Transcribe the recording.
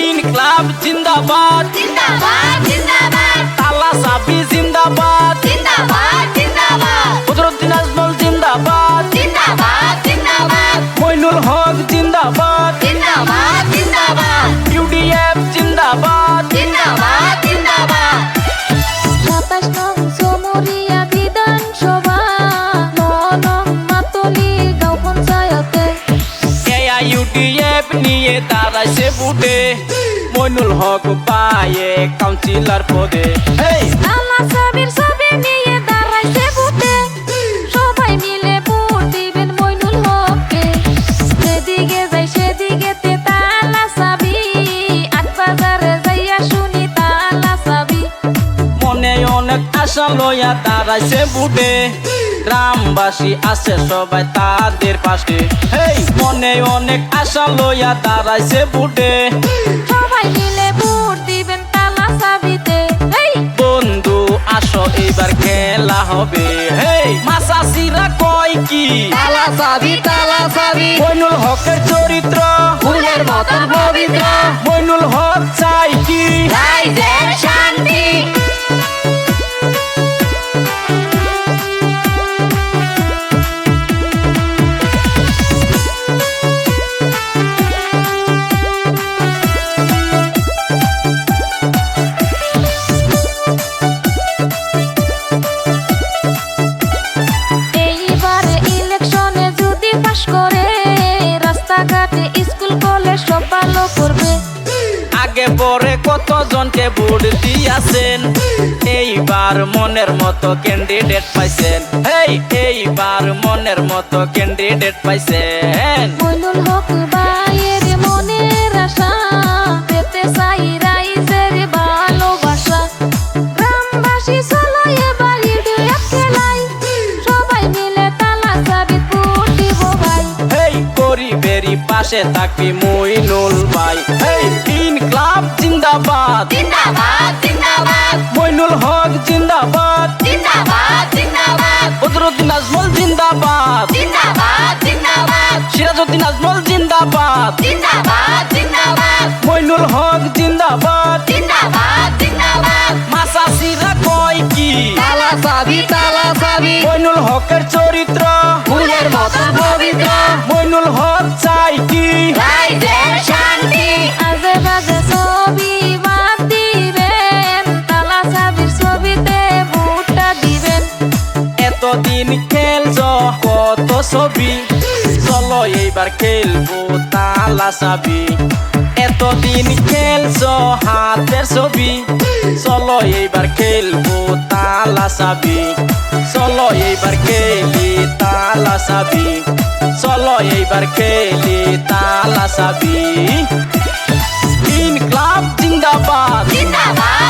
ইনকলাব জিন্দাবাদ জিন্দাবাদ জিন্দাবাদ নিয়ে দাঁড়াইছে বুটে। মইনুল হক পায়ে কাউন্সিলর পদে। হেই! আল্লাহ সাবির ছবি নিয়ে দাঁড়াইছে বুতে সবাই মিলে ভোট দিবেন মইনুল হককে। যেদিকে যাই সেদিকে তে তালা চাবি আট বাজারে যাইয়া শুনি তালা চাবি মনে অনেক আশা দাঁড়াইছে বুটে। গ্রামবাসী আছে সবাই তাদের পাশে। হেই! মনে অনেক আশা লইয়া দাঁড়াইছে বুটে। সবাই মিলে ভোট দিবেন তালা চাবিতে। এই বন্ধু আসো এবার খেলা হবে। হেই! মাসাসিরা কয় কি? তালা চাবি তালা চাবি। মইনুল হকের চরিত্র। ফুলের মতন পবিত্র। মইনুল হক চাই কি? আগে পরে কতজনকে ভোট দিয়াছেন? এইবার মনের মতো ক্যান্ডিডেট পাইছেন। হেই এইবার মনের মতো ক্যান্ডিডেট পাইছেন। মইনুল হক ভাইয়ের মনের আশা পেতে চাই রাইজের ভালোবাসা। গ্রামবাসী চলো এবার ইউডিএফ খেলাই সবাই মিলে তালা চাবি ভোট ভাই। হেই গরিবেরই পাশে থাকবি মইনুল জিন্দাবাদ। জিন্দাবাদ জিন্দাবাদ। মইনুল হক জিন্দাবাদ। জিন্দাবাদ জিন্দাবাদ। মাসাসিরা কয় কি? তালা চাবি তালা চাবি মইনুল হকের চরিত্র। ফুলের মতন পবিত্র। মইনুল হক চাই কি? রাইজের শান্তি। আজে বাজে ছবি বাদ দিবেন তালা চাবির ছবিতে ভোটটা দিবেন। এতদিন খেলছ কত ছবি। চলো এইবার খেলব তালা চাবি। এতদিন খেলছ হাতের ছবি। চলো এইবার খেলব তালা চাবি। চলো এইবার খেলি তালা চাবি। চলো এইবার খেলি তালা চাবি। জিন্দাবাদ জিন্দাবাদ। জিন্দাবাদ।